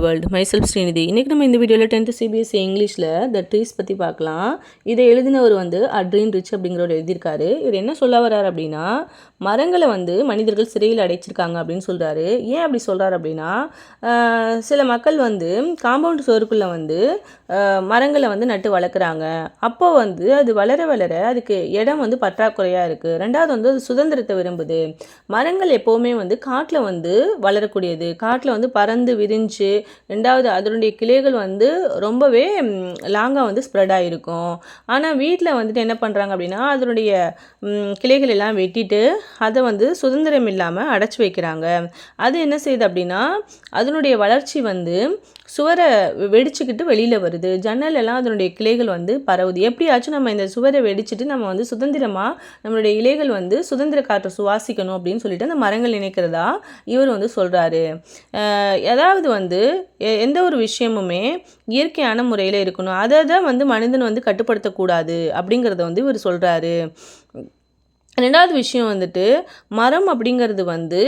World myself Srinidhi. இன்றைக்கி நம்ம இந்த வீடியோவில் டென்த்து சிபிஎஸ்சி இங்கிலீஷில் த ட்ரீஸ் பற்றி பார்க்கலாம். இதை எழுதினவர் வந்து அட்ரீன் ரிச் அப்படிங்கிறவர் எழுதியிருக்காரு. இவர் என்ன சொல்ல வர்றாரு அப்படின்னா மரங்களை வந்து மனிதர்கள் சிறையில் அடைச்சிருக்காங்க அப்படின்னு சொல்கிறாரு ஏன் அப்படி சொல்கிறாரு அப்படின்னா சில மக்கள் வந்து காம்பவுண்ட் சுவருக்குள்ளே வந்து மரங்களை வந்து நட்டு வளர்க்குறாங்க. அப்போ வந்து அது வளர வளர அதுக்கு இடம் வந்து பற்றாக்குறையாக இருக்குது ரெண்டாவது வந்து அது சுதந்திரத்தை விரும்புது. மரங்கள் எப்போவுமே வந்து காட்டில் வந்து வளரக்கூடியது. காட்டில் வந்து பறந்து விரிஞ்சு ரெண்டாவது அதனுடைய கிளைகள் வந்து ரொம்பவே லாங்காக வந்து ஸ்ப்ரெட் ஆகிருக்கும் ஆனால் வீட்டில் வந்துட்டு என்ன பண்ணுறாங்க அப்படின்னா அதனுடைய கிளைகள் எல்லாம் வெட்டிட்டு அதை வந்து சுதந்திரம் இல்லாமல் அடைச்சி வைக்கிறாங்க. அது என்ன செய்யுது அப்படின்னா அதனுடைய வளர்ச்சி வந்து சுவரை வெடிச்சுக்கிட்டு வெளியில் வருது. ஜன்னல் எல்லாம் அதனுடைய கிளைகள் வந்து பரவுது. எப்படியாச்சும் நம்ம இந்த சுவரை வெடிச்சிட்டு நம்ம வந்து சுதந்திரமாக நம்மளுடைய இலைகள் வந்து சுதந்திர காற்றை சுவாசிக்கணும் அப்படின்னு சொல்லிட்டு அந்த மரங்கள் நினைக்கிறதா இவர் வந்து சொல்கிறாரு அதாவது வந்து எ- எந்த ஒரு விஷயமுமே இயற்கையான முறையில் இருக்கணும். அதை தான் வந்து மனிதன் வந்து கட்டுப்படுத்தக்கூடாது அப்படிங்கிறத வந்து இவர் சொல்கிறாரு ரெண்டாவது விஷயம் வந்துட்டு மரம் அப்படிங்கிறது வந்து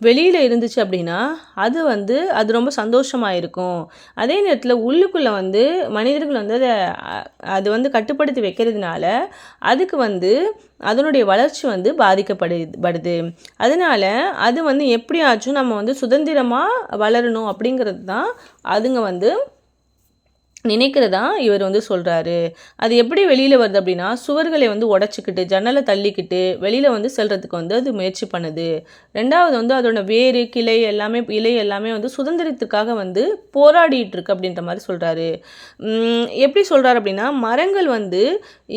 வெளியில் இருந்துச்சு அப்படின்னா அது வந்து அது ரொம்ப சந்தோஷமாக இருக்கும் அதே நேரத்தில் உள்ளுக்குள்ளே வந்து மனிதர்கள் வந்து அதை அது வந்து கட்டுப்படுத்தி வைக்கிறதுனால அதுக்கு வந்து அதனுடைய வளர்ச்சி வந்து பாதிக்கப்படுது படுது. அதனால் அது வந்து எப்படியாச்சும் நம்ம வந்து சுதந்திரமாக வளரணும் அப்படிங்கிறது தான் அதுங்க வந்து நினைக்கிறதா இவர் வந்து சொல்கிறாரு அது எப்படி வெளியில் வருது அப்படின்னா சுவர்களை வந்து உடச்சிக்கிட்டு ஜன்னலை தள்ளிக்கிட்டு வெளியில் வந்து செல்கிறதுக்கு வந்து அது முயற்சி பண்ணுது. ரெண்டாவது வந்து அதோட வேறு கிளை எல்லாமே இலை எல்லாமே வந்து சுதந்திரத்துக்காக வந்து போராடிட்டு இருக்கு அப்படின்ற மாதிரி சொல்கிறாரு எப்படி சொல்கிறாரு அப்படின்னா மரங்கள் வந்து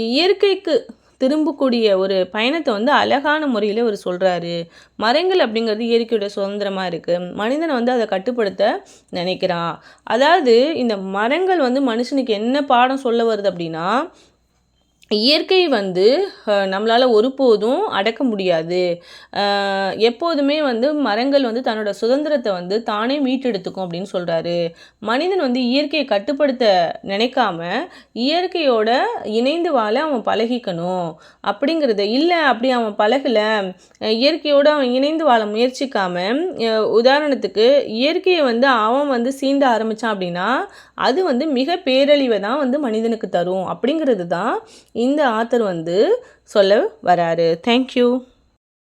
இயற்கைக்கு திரும்பக்கூடிய ஒரு பயணத்தை வந்து அழகான முறையில் அவர் சொல்கிறாரு மரங்கள் அப்படிங்கிறது இயற்கையோட சுதந்திரமாக இருக்குது மனிதனை வந்து அதை கட்டுப்படுத்த நினைக்கிறான் அதாவது இந்த மரங்கள் வந்து மனுஷனுக்கு என்ன பாடம் சொல்ல வருது அப்படின்னா இயற்கை வந்து நம்மளால் ஒருபோதும் அடக்க முடியாது. எப்போதுமே வந்து மரங்கள் வந்து தன்னோட சுதந்திரத்தை வந்து தானே மீட்டெடுத்துக்கும் அப்படின்னு சொல்கிறாரு மனிதன் வந்து இயற்கையை கட்டுப்படுத்த நினைக்காம இயற்கையோட இணைந்து வாழ அவன் பழகிக்கணும். அப்படிங்கிறத இல்லை அப்படி அவன் பழகலை. இயற்கையோடு அவன் இணைந்து வாழ முயற்சிக்காம உதாரணத்துக்கு இயற்கையை வந்து அவன் வந்து சீண்ட ஆரம்பித்தான் அப்படின்னா அது வந்து மிக பேரழிவை தான் வந்து மனிதனுக்கு தரும். அப்படிங்கிறது தான் இந்த ஆத்தர் வந்து சொல்ல வராரு. தேங்க்யூ